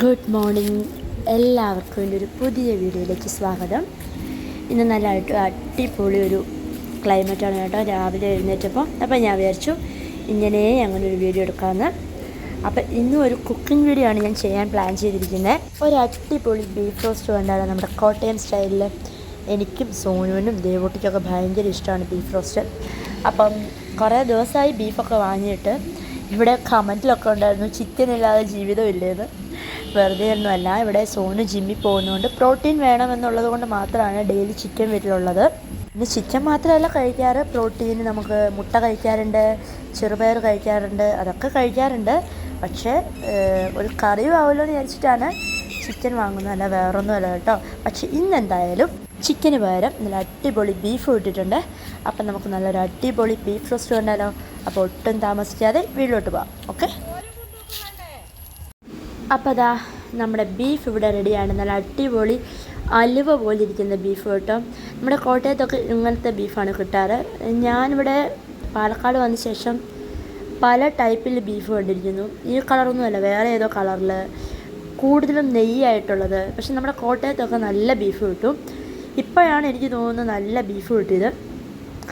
Good morning എല്ലാവർക്കും എന്റെ ഒരു പുതിയ വീഡിയോയിലേക്ക് സ്വാഗതം. ഇന്ന് നല്ല അടിപൊളി ഒരു ക്ലൈമറ്റാണ് കേട്ടോ. രാവിലെ എഴുന്നേറ്റപ്പോൾ. അപ്പോൾ ഞാൻ വിചാരിച്ചു ഇങ്ങനെ അങ്ങനെ ഒരു വീഡിയോ എടുക്കാമെന്ന്. അപ്പം ഇന്നും ഒരു കുക്കിംഗ് വീഡിയോ ആണ് ഞാൻ ചെയ്യാൻ പ്ലാൻ ചെയ്തിരിക്കുന്നത്. ഒരു അടിപൊളി ബീഫ് റോസ്റ്റ് കൊണ്ടാണ് നമ്മുടെ കോട്ടയം സ്റ്റൈലിൽ. എനിക്കും സോനുവിനും ദേവൂട്ടിക്കൊക്കെ ഭയങ്കര ഇഷ്ടമാണ് ബീഫ് റോസ്റ്റ് അപ്പം കുറേ ദിവസമായി ബീഫൊക്കെ വാങ്ങിയിട്ട് ഇവിടെ കമന്റിലൊക്കെ ഉണ്ടായിരുന്നു ചിക്കൻ ഇല്ലാതെ ജീവിതം ഇല്ലേന്ന് വെറുതെ ഒന്നുമല്ല ഇവിടെ സോനു ജിമ്മി പോകുന്നതുകൊണ്ട് പ്രോട്ടീൻ വേണമെന്നുള്ളത് കൊണ്ട് മാത്രമാണ് ഡെയിലി ചിക്കൻ വീട്ടിലുള്ളത്. പിന്നെ ചിക്കൻ മാത്രമല്ല കഴിക്കാറ്. പ്രോട്ടീൻ നമുക്ക് മുട്ട കഴിക്കാറുണ്ട് ചെറുപയർ കഴിക്കാറുണ്ട് അതൊക്കെ കഴിക്കാറുണ്ട്. പക്ഷേ ഒരു കറി ആവുമല്ലോ എന്ന് വിചാരിച്ചിട്ടാണ് ചിക്കൻ വാങ്ങുന്നത്. അല്ല വേറൊന്നുമല്ല കേട്ടോ. പക്ഷേ ഇന്നെന്തായാലും ചിക്കന് പകരം നല്ല അടിപൊളി ബീഫ് ഇട്ടിട്ടുണ്ട് അപ്പം നമുക്ക് നല്ലൊരു അടിപൊളി ബീഫ് റോസ്റ്റ് കണ്ടാലോ അപ്പോൾ ഒട്ടും താമസിക്കാതെ വീട്ടിലോട്ട് പോവാം. ഓക്കെ? അപ്പോൾ അതാ നമ്മുടെ ബീഫ് ഇവിടെ റെഡിയാണ് നല്ല അടിപൊളി അലുവ പോലെ ഇരിക്കുന്ന ബീഫ് കേട്ടോ. നമ്മുടെ കോട്ടയത്തൊക്കെ ഇങ്ങനത്തെ ബീഫാണ് കിട്ടാറ്. ഞാനിവിടെ പാലക്കാട് വന്ന ശേഷം പല ടൈപ്പിൽ ബീഫ് കണ്ടിരിക്കുന്നു. ഈ കളറൊന്നുമല്ല വേറെ ഏതോ കളറിൽ കൂടുതലും നെയ്യായിട്ടുള്ളത് പക്ഷെ നമ്മുടെ കോട്ടയത്തൊക്കെ നല്ല ബീഫ് കിട്ടും. ഇപ്പോഴാണ് എനിക്ക് തോന്നുന്നത് നല്ല ബീഫ് കിട്ടിയത്.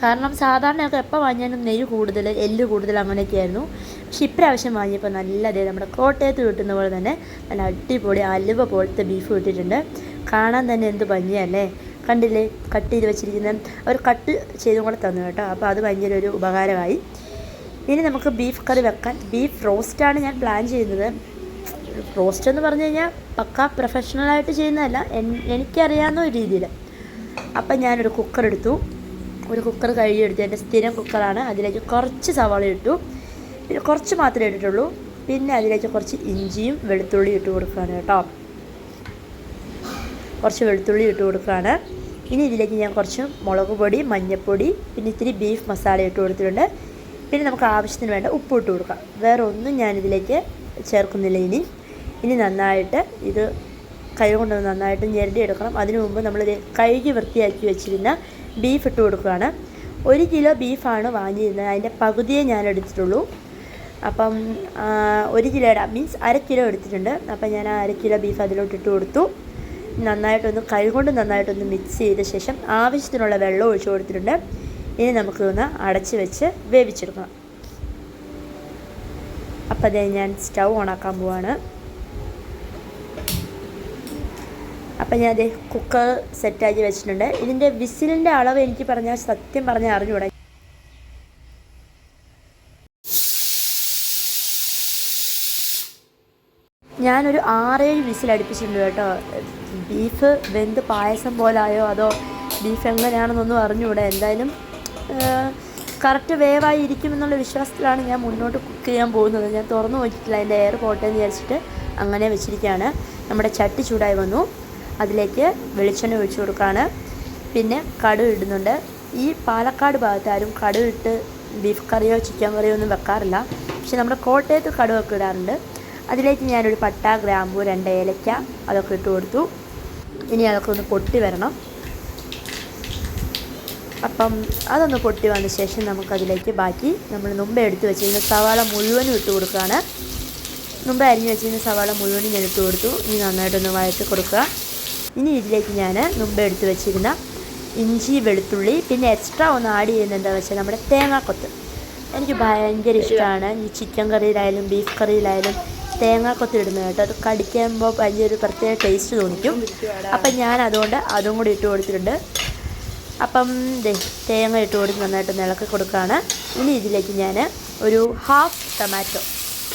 കാരണം സാധാരണയൊക്കെ എപ്പോൾ വാങ്ങിയാലും നെയ്യ് കൂടുതൽ എല്ല് കൂടുതൽ അങ്ങനെയൊക്കെയായിരുന്നു. പക്ഷെ ഇപ്രാവശ്യം വാങ്ങിയപ്പോൾ നല്ല അതേ നമ്മുടെ കോട്ടയത്ത് കിട്ടുന്ന പോലെ തന്നെ നല്ല അടിപൊളി അലുവ പോലത്തെ ബീഫ് കിട്ടിയിട്ടുണ്ട്. കാണാൻ തന്നെ എന്ത് ഭംഗിയല്ലേ? കണ്ടില്ലേ? കട്ട് ചെയ്ത് വെച്ചിരിക്കുന്ന അവർ കട്ട് ചെയ്തും കൂടെ തന്നു കേട്ടോ. അപ്പോൾ അത് ഭയങ്കര ഒരു ഉപകാരമായി. ഇനി നമുക്ക് ബീഫ് കറി വെക്കാൻ. ബീഫ് റോസ്റ്റാണ് ഞാൻ പ്ലാൻ ചെയ്യുന്നത്. റോസ്റ്റ് എന്ന് പറഞ്ഞു കഴിഞ്ഞാൽ പക്ക പ്രൊഫഷണലായിട്ട് ചെയ്യുന്നതല്ല. എനിക്കറിയാവുന്ന ഒരു രീതിയിൽ. അപ്പം ഞാനൊരു കുക്കർ എടുത്തു. ഒരു കുക്കർ കഴുകിയെടുത്തു. എന്റെ സ്ഥിരം കുക്കറാണ് അതിലേക്ക് കുറച്ച് സവാള ഇട്ടു. കുറച്ച് മാത്രമേ ഇട്ടിട്ടുള്ളൂ. പിന്നെ അതിലേക്ക് കുറച്ച് ഇഞ്ചിയും വെളുത്തുള്ളിയും ഇട്ട് കൊടുക്കുകയാണ് കേട്ടോ. കുറച്ച് വെളുത്തുള്ളി ഇട്ട് കൊടുക്കുകയാണ്. ഇനി ഇതിലേക്ക് ഞാൻ കുറച്ച് മുളക് പൊടി മഞ്ഞൾപ്പൊടി പിന്നെ ഇത്തിരി ബീഫ് മസാല ഇട്ട് കൊടുത്തിട്ടുണ്ട്. പിന്നെ നമുക്ക് ആവശ്യത്തിന് വേണ്ട ഉപ്പ് ഇട്ട് കൊടുക്കാം. വേറെ ഒന്നും ഞാനിതിലേക്ക് ചേർക്കുന്നില്ല ഇനി. ഇനി നന്നായിട്ട് ഇത് കൈ കൊണ്ട് നന്നായിട്ട് ഞെരടി എടുക്കണം. അതിനു മുമ്പ് നമ്മൾ കഴുകി വൃത്തിയാക്കി വെച്ചിരുന്ന ബീഫ് ഇട്ട് കൊടുക്കുകയാണ്. ഒരു കിലോ ബീഫാണ് വാങ്ങിയിരുന്നത്. അതിന്റെ പകുതിയെ ഞാൻ എടുത്തിട്ടുള്ളൂ. അപ്പം ഒരു കിലോയുടെ മീൻസ് അര കിലോ എടുത്തിട്ടുണ്ട്. അപ്പം ഞാൻ ആ അര കിലോ ബീഫ് അതിലോട്ട് ഇട്ട് കൊടുത്തു. നന്നായിട്ടൊന്ന് കൈകൊണ്ട് നന്നായിട്ടൊന്ന് മിക്സ് ചെയ്ത ശേഷം ആവശ്യത്തിനുള്ള വെള്ളം ഒഴിച്ചു കൊടുത്തിട്ടുണ്ട്. ഇനി നമുക്ക് ഒന്ന് അടച്ച് വെച്ച് വേവിച്ചെടുക്കണം അപ്പം അതേ ഞാൻ സ്റ്റൗ ഓണാക്കാൻ പോവാണ്. അപ്പം ഞാൻ അതേ കുക്കർ സെറ്റാക്കി വെച്ചിട്ടുണ്ട്. ഇതിന്റെ വിസിലിന്റെ അളവ് എനിക്ക് പറഞ്ഞാൽ സത്യം പറഞ്ഞാൽ അറിഞ്ഞുകൂടാ ഞാനൊരു ആറേഴ് വിസിൽ അടുപ്പിച്ചിട്ടുണ്ട് കേട്ടോ. ബീഫ് വെന്ത് പായസം പോലായോ? അതോ ബീഫ് എങ്ങനെയാണെന്നൊന്നും അറിഞ്ഞുകൂടെ. എന്തായാലും കറക്റ്റ് വേവായി ഇരിക്കും എന്നുള്ള വിശ്വാസത്തിലാണ് ഞാൻ മുന്നോട്ട് കുക്ക് ചെയ്യാൻ പോകുന്നത്. ഞാൻ തുറന്നു നോക്കിയിട്ടില്ല. അതിന്റെ എയർ പോട്ടെ എന്ന് വിചാരിച്ചിട്ട് അങ്ങനെ വെച്ചിരിക്കുകയാണ്. നമ്മുടെ ചട്ടി ചൂടായി വന്നു. അതിലേക്ക് വെളിച്ചെണ്ണ ഒഴിച്ചു കൊടുക്കുകയാണ്. പിന്നെ കടു ഇടുന്നുണ്ട്. ഈ പാലക്കാട് ഭാഗത്ത് കടു ഇട്ട് ബീഫ് കറിയോ ചിക്കൻ കറിയോ ഒന്നും വെക്കാറില്ല. പക്ഷെ നമ്മുടെ കോട്ടയത്ത് കടുവൊക്കെ ഇടാറുണ്ട്. അതിലേക്ക് ഞാനൊരു പട്ട ഗ്രാമ്പു രണ്ട് ഏലക്ക അതൊക്കെ ഇട്ട് കൊടുത്തു. ഇനി അതൊക്കെ ഒന്ന് പൊട്ടി വരണം. അപ്പം അതൊന്ന് പൊട്ടി വന്ന ശേഷം നമുക്കതിലേക്ക് ബാക്കി നമ്മൾ മുമ്പേ എടുത്ത് വെച്ചിരുന്ന സവാള മുഴുവനും ഇട്ട് കൊടുക്കുകയാണ്. മുമ്പേ അരിഞ്ഞ് വെച്ചിരുന്ന സവാള മുഴുവനും ഞാൻ ഇട്ട് കൊടുത്തു. ഇനി നന്നായിട്ടൊന്ന് വഴറ്റി കൊടുക്കുക. ഇനി ഇതിലേക്ക് ഞാൻ മുമ്പേ എടുത്ത് വെച്ചിരുന്ന ഇഞ്ചി വെളുത്തുള്ളി പിന്നെ എക്സ്ട്രാ ഒന്ന് ആഡ് ചെയ്യുന്നത് എന്താണെന്ന് വെച്ചാൽ നമ്മുടെ തേങ്ങാക്കൊത്ത്. എനിക്ക് ഭയങ്കര ഇഷ്ടമാണ് ഈ ചിക്കൻ കറിയിലായാലും ബീഫ് കറിയിലായാലും തേങ്ങാക്കൊത്ത് ഇടുന്നത് കേട്ടോ. അത് കടിക്കുമ്പോൾ അതിന്റെ ഒരു പ്രത്യേക ടേസ്റ്റ് തോന്നിക്കും. അപ്പം ഞാൻ അതുകൊണ്ട് അതും കൂടി ഇട്ട് കൊടുത്തിട്ടുണ്ട്. അപ്പം തേങ്ങ ഇട്ട് കൊടുത്ത് നന്നായിട്ട് ഇളക്കി കൊടുക്കുകയാണ്. ഇനി ഇതിലേക്ക് ഞാൻ ഒരു ഹാഫ് ടൊമാറ്റോ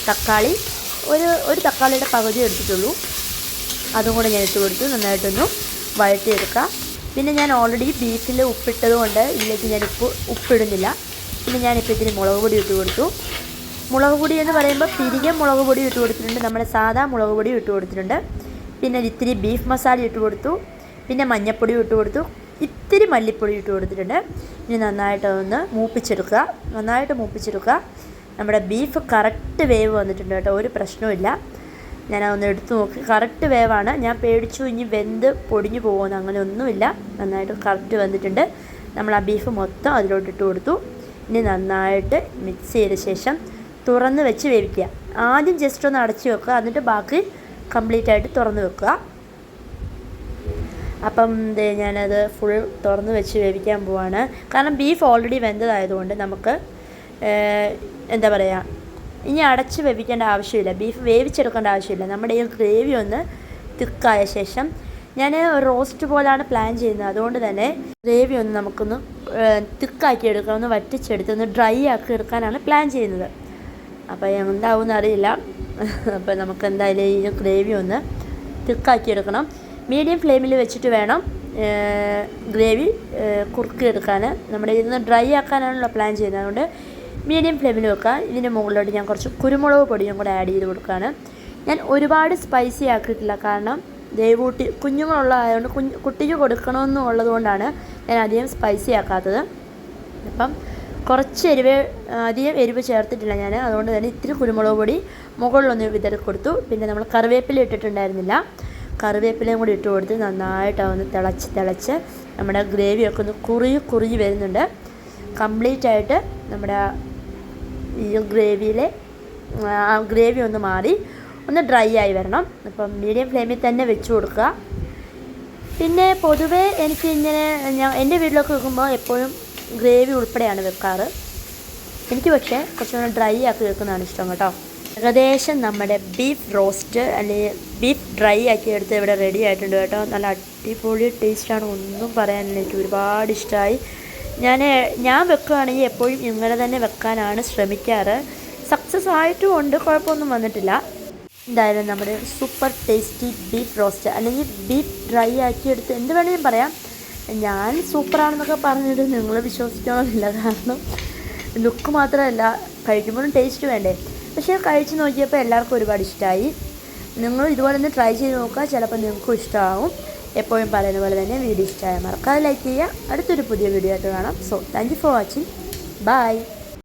തക്കാളി ഒരു ഒരു തക്കാളിയുടെ പകുതി എടുത്തിട്ടുള്ളൂ. അതും കൂടെ ഞാൻ ഇട്ട് കൊടുത്ത് നന്നായിട്ടൊന്ന് വഴറ്റിയെടുക്കാം പിന്നെ ഞാൻ ഓൾറെഡി ബീഫിൽ ഉപ്പിട്ടത് കൊണ്ട് ഇതിലേക്ക് ഞാൻ ഉപ്പ് ഉപ്പിടുന്നില്ല. പിന്നെ ഞാനിപ്പോൾ ഇതിന് മുളക് പൊടി ഇട്ട് കൊടുത്തു. മുളക് പൊടി എന്ന് പറയുമ്പോൾ തിരികെ മുളക് പൊടി ഇട്ട് കൊടുത്തിട്ടുണ്ട്. നമ്മൾ സാധാ മുളക് പൊടി ഇട്ട് കൊടുത്തിട്ടുണ്ട്. പിന്നെ ഇത്തിരി ബീഫ് മസാല ഇട്ട് കൊടുത്തു. പിന്നെ മഞ്ഞൾപ്പൊടി ഇട്ട് കൊടുത്തു. ഇത്തിരി മല്ലിപ്പൊടി ഇട്ട് കൊടുത്തിട്ടുണ്ട്. ഇനി നന്നായിട്ട് ഒന്ന് മൂപ്പിച്ചെടുക്കുക. നന്നായിട്ട് മൂപ്പിച്ചെടുക്കുക. നമ്മുടെ ബീഫ് കറക്റ്റ് വേവ് വന്നിട്ടുണ്ട് കേട്ടോ. ഒരു പ്രശ്നവുമില്ല. ഞാൻ അതൊന്ന് എടുത്തു നോക്കി. കറക്റ്റ് വേവാണ്. ഞാൻ പേടിച്ചു. ഇനി വെന്ത് പൊടിഞ്ഞു പോകുമെന്ന് അങ്ങനെ ഒന്നുമില്ല. നന്നായിട്ട് കറക്റ്റ് വന്നിട്ടുണ്ട്. നമ്മൾ ആ ബീഫ് മൊത്തം അതിലോട്ട് ഇട്ട് കൊടുത്തു. ഇനി നന്നായിട്ട് മിക്സ് ചെയ്ത ശേഷം തുറന്ന് വെച്ച് വേവിക്കുക. ആദ്യം ജസ്റ്റ് ഒന്ന് അടച്ച് വെക്കുക. എന്നിട്ട് ബാക്കി കംപ്ലീറ്റ് ആയിട്ട് തുറന്ന് വെക്കുക. അപ്പം ഇത് ഞാനത് ഫുൾ തുറന്ന് വെച്ച് വേവിക്കാൻ പോവാണ്. കാരണം ബീഫ് ഓൾറെഡി വെന്തതായതുകൊണ്ട് നമുക്ക് എന്താ പറയുക ഇനി അടച്ച് വേവിക്കേണ്ട ആവശ്യമില്ല. ബീഫ് വേവിച്ചെടുക്കേണ്ട ആവശ്യമില്ല. നമ്മുടെ ഈ ഗ്രേവി ഒന്ന് തിക്കായ ശേഷം ഞാൻ റോസ്റ്റ് പോലാണ് പ്ലാൻ ചെയ്യുന്നത്. അതുകൊണ്ട് തന്നെ ഗ്രേവി ഒന്ന് നമുക്കൊന്ന് തിക്കാക്കി എടുക്കാം ഒന്ന് വറ്റിച്ചെടുത്ത് ഒന്ന് ഡ്രൈ ആക്കി എടുക്കാനാണ് പ്ലാൻ ചെയ്യുന്നത്. അപ്പോൾ എന്താവും അറിയില്ല. അപ്പോൾ നമുക്ക് എന്തായാലും ഈ ഗ്രേവി ഒന്ന് തിക്കാക്കി എടുക്കണം. മീഡിയം ഫ്ലെയിമിൽ വെച്ചിട്ട് വേണം ഗ്രേവി കുറുക്കിയെടുക്കാൻ നമ്മുടെ ഇന്ന് ഡ്രൈ ആക്കാനാണല്ലോ പ്ലാൻ ചെയ്യുന്നത്. അതുകൊണ്ട് മീഡിയം ഫ്ലെയിമിൽ വെക്കുക. ഇതിന്റെ മുകളിലോട്ട് ഞാൻ കുറച്ച് കുരുമുളക് പൊടിയും കൂടെ ആഡ് ചെയ്ത് കൊടുക്കുകയാണ്. ഞാൻ ഒരുപാട് സ്പൈസി ആക്കിയിട്ടില്ല. കാരണം ദൈവൂട്ടി കുഞ്ഞുങ്ങളുള്ളതായതുകൊണ്ട് കുഞ്ഞ് കുട്ടിക്ക് കൊടുക്കണമെന്നുള്ളത് കൊണ്ടാണ് ഞാൻ അധികം സ്പൈസി ആക്കാത്തത്. അപ്പം കുറച്ച് എരിവ് അധികം എരിവ് ചേർത്തിട്ടില്ല ഞാൻ അതുകൊണ്ട് തന്നെ ഇത്തിരി കുരുമുളക് പൊടി മുകളിലൊന്ന് വിതറി കൊടുത്തു. പിന്നെ നമ്മൾ കറിവേപ്പില ഇട്ടിട്ടുണ്ടായിരുന്നില്ല. കറിവേപ്പിലയും കൂടി ഇട്ട് കൊടുത്ത് നന്നായിട്ട് ഒന്ന് തിളച്ച് തിളച്ച് നമ്മുടെ ഗ്രേവിയൊക്കെ ഒന്ന് കുറുകി കുറുകി വരുന്നുണ്ട്. കംപ്ലീറ്റ് ആയിട്ട് നമ്മുടെ ഈ ഗ്രേവിയിലെ ഗ്രേവി ഒന്ന് മാറി ഒന്ന് ഡ്രൈ ആയി വരണം. അപ്പം മീഡിയം ഫ്ലെയിമിൽ തന്നെ വെച്ച് കൊടുക്കുക. പിന്നെ പൊതുവേ എനിക്ക് ഇങ്ങനെ ഞാൻ എന്റെ വീട്ടിലൊക്കെ വെക്കുമ്പോൾ എപ്പോഴും ഗ്രേവി ഉൾപ്പെടെയാണ് വെക്കാറ്. എനിക്ക് പക്ഷേ കുറച്ചുകൂടെ ഡ്രൈ ആക്കി വെക്കുന്നതാണ് ഇഷ്ടം കേട്ടോ. ഏകദേശം നമ്മുടെ ബീഫ് റോസ്റ്റ് അല്ലെങ്കിൽ ബീഫ് ഡ്രൈ ആക്കി എടുത്ത് ഇവിടെ റെഡി ആയിട്ടുണ്ട് കേട്ടോ. നല്ല അടിപൊളി ടേസ്റ്റാണ് ഒന്നും പറയാനില്ല. എനിക്ക് ഒരുപാട് ഇഷ്ടമായി ഞാൻ ഞാൻ വെക്കുകയാണെങ്കിൽ എപ്പോഴും ഇങ്ങനെ തന്നെ വെക്കാനാണ് ശ്രമിക്കാറ്. സക്സസ് ആയിട്ടും ഉണ്ട്. കുഴപ്പമൊന്നും വന്നിട്ടില്ല. എന്തായാലും നമ്മുടെ സൂപ്പർ ടേസ്റ്റി ബീഫ് റോസ്റ്റ് അല്ലെങ്കിൽ ബീഫ് ഡ്രൈ ആക്കിയെടുത്ത് എന്ത് വേണമെങ്കിലും പറയാം. ഞാൻ സൂപ്പറാണെന്നൊക്കെ പറഞ്ഞിട്ട് നിങ്ങൾ വിശ്വസിക്കണമെന്നില്ല കാരണം ലുക്ക് മാത്രമല്ല കഴിക്കുമ്പോഴും ടേസ്റ്റ് വേണ്ടേ? പക്ഷേ കഴിച്ച് നോക്കിയപ്പോൾ എല്ലാവർക്കും ഒരുപാട് ഇഷ്ടമായി നിങ്ങൾ ഇതുപോലെ ഒന്ന് ട്രൈ ചെയ്ത് നോക്കുക. ചിലപ്പോൾ നിങ്ങൾക്കും ഇഷ്ടമാവും എപ്പോഴും പറയുന്ന പോലെ തന്നെ വീഡിയോ ഇഷ്ടമായ മറക്കാതെ ലൈക്ക് ചെയ്യുക. അടുത്തൊരു പുതിയ വീഡിയോ ആയിട്ട് കാണാം. So thank you for watching bye